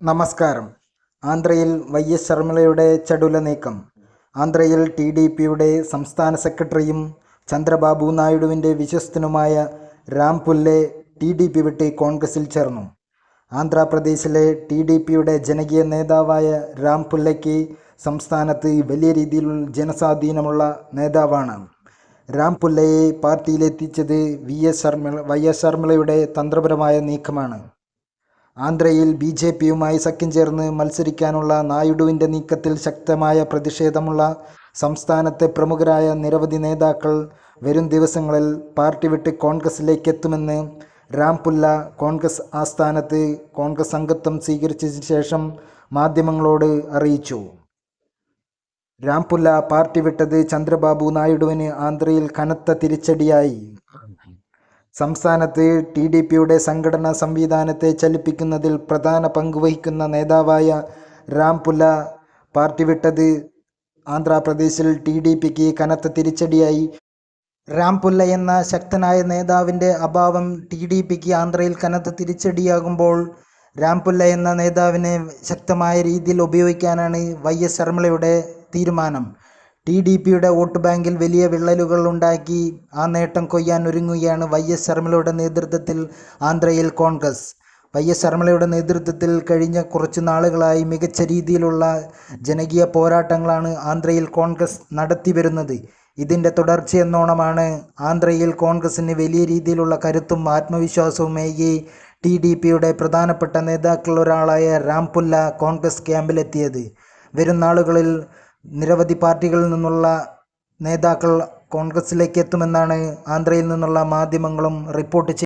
നമസ്കാരം. ആന്ധ്രയിൽ Y S ശർമിളയുടെ ചടുല നീക്കം. ആന്ധ്രയിൽ ടി ഡി പിയുടെ സംസ്ഥാന സെക്രട്ടറിയും ചന്ദ്രബാബു നായിഡുവിന്റെ വിശ്വസ്തനുമായ Ram Pulle T D P വിട്ട് കോൺഗ്രസിൽ ചേർന്നു. ആന്ധ്രാപ്രദേശിലെ ടി ഡി പിയുടെ ജനകീയ നേതാവായ രാം പുല്ലയ്ക്ക് സംസ്ഥാനത്ത് വലിയ രീതിയിൽ ജനസ്വാധീനമുള്ള നേതാവാണ്. രാം പുല്ലയെ പാർട്ടിയിലെത്തിച്ചത് V S Sharmila Y S ശർമിളയുടെ തന്ത്രപരമായ നീക്കമാണ്. ആന്ധ്രയിൽ ബി ജെ പിയുമായി സഖ്യം ചേർന്ന് മത്സരിക്കാനുള്ള നായിഡുവിന്റെ നീക്കത്തിൽ ശക്തമായ പ്രതിഷേധമുള്ള സംസ്ഥാനത്തെ പ്രമുഖരായ നിരവധി നേതാക്കൾ വരും ദിവസങ്ങളിൽ പാർട്ടി വിട്ട് കോൺഗ്രസിലേക്ക് എത്തുമെന്ന് രാംപുല്ല കോൺഗ്രസ് ആസ്ഥാനത്ത് കോൺഗ്രസ് അംഗത്വം സ്വീകരിച്ചതിന് ശേഷം മാധ്യമങ്ങളോട് അറിയിച്ചു. രാംപുല്ല പാർട്ടി വിട്ടത് ചന്ദ്രബാബു നായിഡുവിന് ആന്ധ്രയിൽ കനത്ത തിരിച്ചടിയായി. സംസ്ഥാനത്ത് ടി ഡി പിയുടെ സംഘടനാ സംവിധാനത്തെ ചലിപ്പിക്കുന്നതിൽ പ്രധാന പങ്കുവഹിക്കുന്ന നേതാവായ രാംപുല പാർട്ടി വിട്ടത് ആന്ധ്രാപ്രദേശിൽ ടി ഡി പിക്ക് കനത്ത തിരിച്ചടിയായി. രാംപുല്ല എന്ന ശക്തനായ നേതാവിന്റെ അഭാവം ടി ഡി പിക്ക് ആന്ധ്രയിൽ കനത്ത തിരിച്ചടിയാകുമ്പോൾ രാംപുല്ല എന്ന നേതാവിനെ ശക്തമായ രീതിയിൽ ഉപയോഗിക്കാനാണ് വൈ എസ് ശർമ്മളയുടെ തീരുമാനം. ടി ഡി പിയുടെ വോട്ട് ബാങ്കിൽ വലിയ വിള്ളലുകൾ ഉണ്ടാക്കി ആ നേട്ടം കൊയ്യാൻ ഒരുങ്ങുകയാണ് വൈ എസ് ശർമ്മയുടെ നേതൃത്വത്തിൽ ആന്ധ്രയിൽ കോൺഗ്രസ്. വൈ എസ് ശർമ്മയുടെ നേതൃത്വത്തിൽ കഴിഞ്ഞ കുറച്ച് നാളുകളായി മികച്ച രീതിയിലുള്ള ജനകീയ പോരാട്ടങ്ങളാണ് ആന്ധ്രയിൽ കോൺഗ്രസ് നടത്തി വരുന്നത് ഇതിന്റെ തുടർച്ചയെന്നോണമാണ് ആന്ധ്രയിൽ കോൺഗ്രസിന് വലിയ രീതിയിലുള്ള കരുത്തും ആത്മവിശ്വാസവുമേകി ടി ഡി പിയുടെ പ്രധാനപ്പെട്ട നേതാക്കളിൽ ഒരാളായ രാംപുല്ല കോൺഗ്രസ് ക്യാമ്പിലെത്തിയത്. വരും നാളുകളിൽ നിരവധി പാർട്ടികളിൽ നിന്നുള്ള നേതാക്കൾ കോൺഗ്രസിലേക്ക് എത്തുമെന്നാണ് ആന്ധ്രയിൽ നിന്നുള്ള മാധ്യമങ്ങളും റിപ്പോർട്ട് ചെയ്യുന്നത്